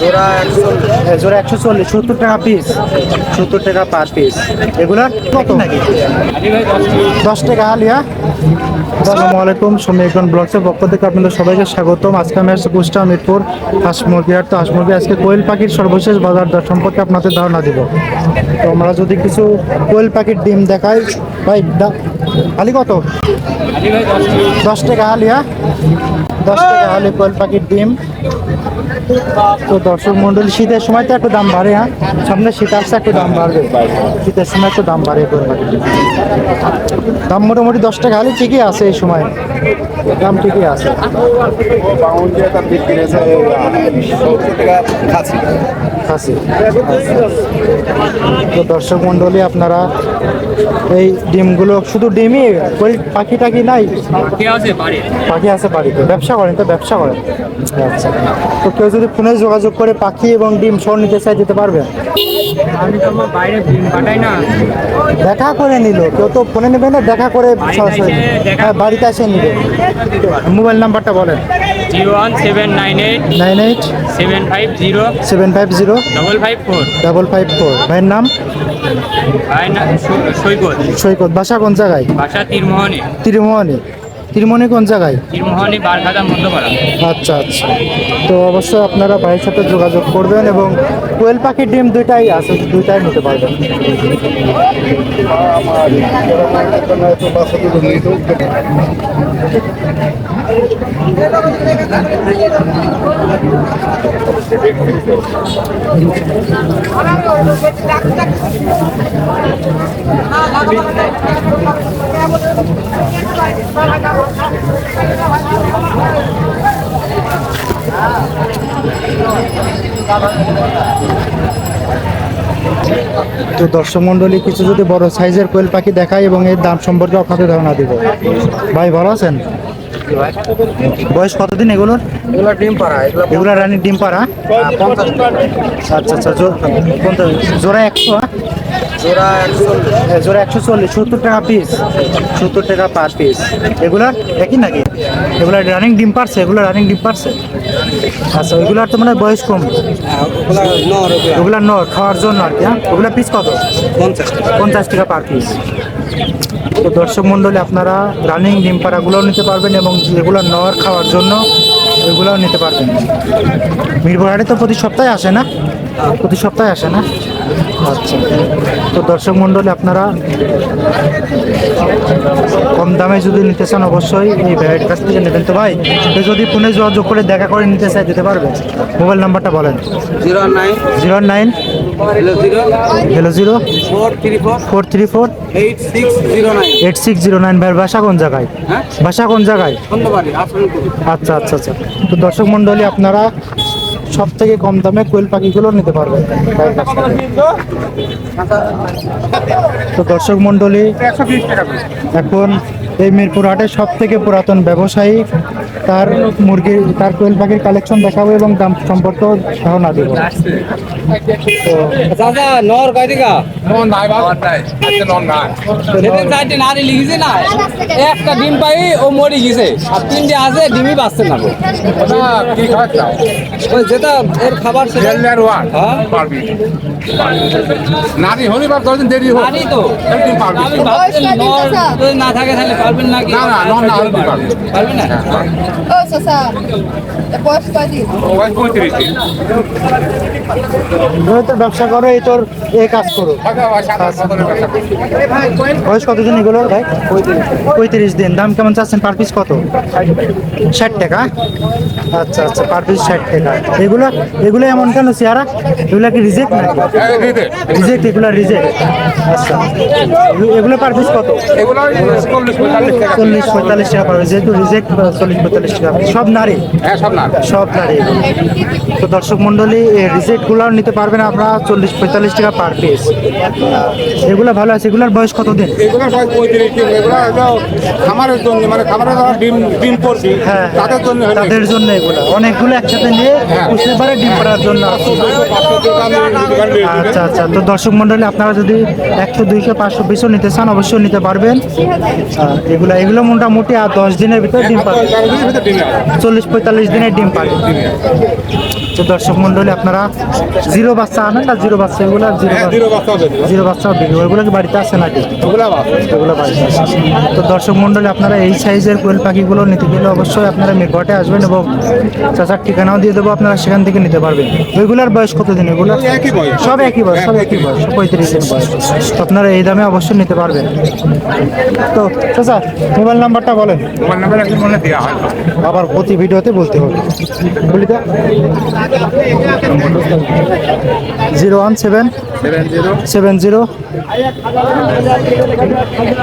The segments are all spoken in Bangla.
জোড়া একশো এ, জোড়া একশো চল্লিশ সত্তর টাকা পিস সত্তর টাকা পার পিস এগুলার কত? নাকি দশ টাকা হালিয়া। আসসালামু আলাইকুম সমীকরণ ব্লগসের পক্ষ থেকে আপনাদের সবাইকে স্বাগতম। আজকে আমি আসছি কুষ্টা মিরপুর হাঁস মুরগি আর তো হাঁস মুরগি আজকে কোয়েল পাখির সর্বশেষ বাজার দর সম্পর্কে আপনাদের ধারণা দিব। তো আমরা যদি কিছু কোয়েল পাখির ডিম দেখাই ভাই হালি কত? দশ টাকা হালিয়া। দশ টাকা হালি কোয়েল পাখির ডিম। তো দর্শক মন্ডলী, শীতের সময় তো একটু দাম বাড়ে হ্যাঁ? সামনে শীত আসছে, একটু দাম বাড়বে। শীতের সময় একটু দাম বাড়ে দাম মোটামুটি দশ টাকা হালি ঠিকই আছে এই সময়। দাম ঠিকই আছে। তো দর্শক মন্ডলী, আপনারা এই ডিমগুলো শুধু ডিমই কোয়েল পাখি টাকি নাই? পাখি আছে বাড়িতে। ব্যবসা করেন তো ব্যবসা করেন। আচ্ছা। তো কেউ যদি ফোনে যোগাযোগ করে পাখি এবং ডিম সর নিতে চাই দিতে পারবে? দেখা করে নিল কেউ তো ফোনে নেবে না দেখা করে সরাসরি হ্যাঁ বাড়িতে এসে নিবে। মোবাইল নাম্বারটা বলেন। Zero one seven nine eight nine eight seven five zero seven five zero double five four. Double five four. ভাইয়ের নাম? ভাই না সৈ- সৈকত? সৈকত। বাসা কোন জায়গায়? বাসা তীরমোহনী। তিরমোহনী। তিরমোহনী কোন জায়গায়? তীরমোহনী বারখাদা মধ্যপাড়া। আচ্ছা আচ্ছা। তো অবশ্যই আপনারা ভাইয়ের সাথে যোগাযোগ করবেন এবং কোয়েল পাখির ডিম দুইটাই আছে দুইটাই নিতে পারবেন। তো দর্শক মন্ডলী কিছু যদি বড় সাইজের কোয়েল পাখি দেখায় এবং এর দাম সম্পর্কে আপনাদের ধারণা দিব। ভাই, ভালো আছেন? বয়স কতদিন এগুলোর? এগুলো ডিম পাড়া এগুলো রানীর ডিম পাড়া? পঞ্চাশ আচ্ছা আচ্ছা কোনটা? জোড়া একশো হ্যাঁ? জোড়া একশো জোড়া একশো চল্লিশ সত্তর টাকা পিস সত্তর টাকা পার পিস এগুলার একই নাকি? এগুলো রানিং ডিম পারছে এগুলো রানিং ডিম পারছে আচ্ছা ওইগুলার তো মানে বয়স কম। ওগুলো নর ওগুলো। ওগুলা নর খাওয়ার জন্য আর কি হ্যাঁ? ওগুলা পিস কত? পঞ্চাশ টাকা। পঞ্চাশ টাকা পার পিস তো দর্শক মণ্ডলী, আপনারা রানিং ডিম পাড়াগুলোও নিতে পারবেন এবং যেগুলো নর খাওয়ার জন্য, ওইগুলোও নিতে পারবেন। মিরপুর হাটে তো প্রতি সপ্তাহে আসে না? প্রতি সপ্তাহে আসে না? আচ্ছা তো দর্শক মণ্ডলী আপনারা কম দামে যদি নিতে চান অবশ্যই এই ভাইয়ের কাছ থেকে নেবেন। তো ভাই যদি ফোনে যোগাযোগ করে দেখা করে নিতে চাই দিতে পারবে? মোবাইল নাম্বারটা বলেন। Zero nine zero nine zero zero four three four four three four eight six zero nine. Eight six zero nine. ভাইয়ের বাসা কোন জায়গায়? হ্যাঁ? বাসা কোন জায়গায়? আচ্ছা আচ্ছা আচ্ছা। তো দর্শক মন্ডলী আপনারা সব থেকে কম দামে কোয়েল পাখিগুলো নিতে পারবেন। তো দর্শক মন্ডলী এখন এই মিরপুর হাটে সব থেকে পুরাতন ব্যবসায়ী তার মুরগির তার কোয়েল পাখির কালেকশন দেখাবো এবং দাম সম্পর্কে ধারণা দেবো। দাদা নর কয় টাকা? সেদিন চারটে নারী লিখেছে না একটা ডিম পাই ও মরে গেছে। আর তিনটে আছে ডিমই পাচ্ছে না গো। ওই যেটা এর খাবার হ্যাঁ? নারী হলে বা দশ দিন দেরি হোক। নারী তো। না থাকে তাহলে পারবেন নাকি না, না, না হলে পারবে। পারবে না? ও চাচা বয়স কয়দিন বয়স পঁয়ত্রিশ তোর ব্যবসা করো এই তোর এ কাজ করো। বয়স কতদিন এগুলো ভাই? পঁয়ত্রিশ দিন। দাম কেমন চাচ্ছেন? পার পিস কত? ষাট টাকা। আচ্ছা আচ্ছা পার পিস ষাট টাকা। এগুলো এগুলো এমন কেন চেহারা? এগুলো কি রিজেক্ট নাকি? হ্যাঁ। রিজেক্ট এগুলো রিজেক্ট আচ্ছা। এগুলো- পার পিস কত? এগুলো চল্লিশ পঁয়তাল্লিশ টাকা। পঁয়তাল্লিশ যেহেতু রিজেক্ট চল্লিশ পঁয়তাল্লিশ টাকা। সব নারী? হ্যাঁ সব না সব নারী। তো দর্শক মন্ডলী এই রিজেক্টগুলো নিতে পারবেন আপনারা চল্লিশ পঁয়তাল্লিশ টাকা পার পিস এগুলো ভালো আছে এগুলোর বয়স কত দিন এগুলো প্রায় পঁয়ত্রিশ দিন। এগুলো খামারের জন্য মানে খামারে ডিম ডিম করবি হ্যাঁ তাদের জন্য তাদের জন্য এগুলো। অনেকগুলো একসাথে নিয়ে পুষতে পারে ডিম পাড়ার জন্য টাকা। আচ্ছা আচ্ছা। তো দর্শক মন্ডলী আপনারা যদি একশো দুইশো পাঁচশো পিসও নিতে চান অবশ্যই নিতে পারবেন। এগুলো এগুলো মোটামুটি আর দশ দিনের ভিতরে ডিম পাবে চল্লিশ পঁয়তাল্লিশ দিনের ডিম পাবে তো দর্শক মন্ডলী আপনারা জিরো বাচ্চা আনেন না? জিরো বাচ্চা এগুলো জিরো হ্যাঁ, বাচ্চা জিরো বাচ্চা বিক্রি ওগুলো কি বাড়িতে আছে নাকি? ওগুলো বাড়িতে আছে। তো দর্শক মন্ডলী আপনারা এই সাইজের কোয়েল পাখিগুলো নিতে গেলে অবশ্যই আপনারা মিরঘটে আসবেন এবং চাচার ঠিকানাও দিয়ে দেবো আপনারা সেখান থেকে নিতে পারবেন। ওইগুলোর বয়স এগুলো ওই একই বয়স। সব একই বয়স সব একই বয়স পঁয়ত্রিশ দিন বয়স। তো আপনারা এই দামে অবশ্যই নিতে পারবেন। তো চাচা মোবাইল নাম্বারটা বলেন। মোবাইল নাম্বার মনে দেওয়া হয়। আবার প্রতি ভিডিওতে বলতে হবে। বলি তো zero one seven seven zero seven zero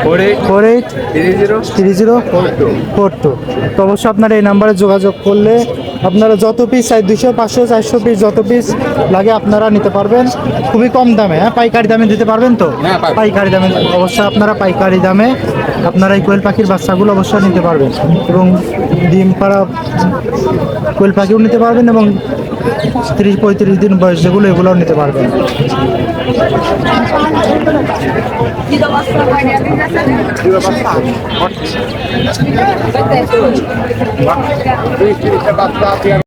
four eight four eight three zero three zero four two. Four two. তো অবশ্যই আপনার এই নাম্বারে যোগাযোগ করলে আপনারা যত পিস চাই দুশো পাঁচশো চারশো পিস যত পিস লাগে আপনারা নিতে পারবেন। খুবই কম দামে হ্যাঁ? পাইকারি দামে দিতে পারবেন তো? হ্যাঁ, পাইকারি। পাইকারি দামে অবশ্যই আপনারা পাইকারি দামে আপনারা এই কোয়েল পাখির বাচ্চাগুলো অবশ্যই নিতে পারবেন। এবং ডিম পাড়া কোয়েল পাখিও নিতে পারবেন এবং তিরিশ পঁয়ত্রিশ দিন বয়স যেগুলো এগুলোও নিতে পারবেন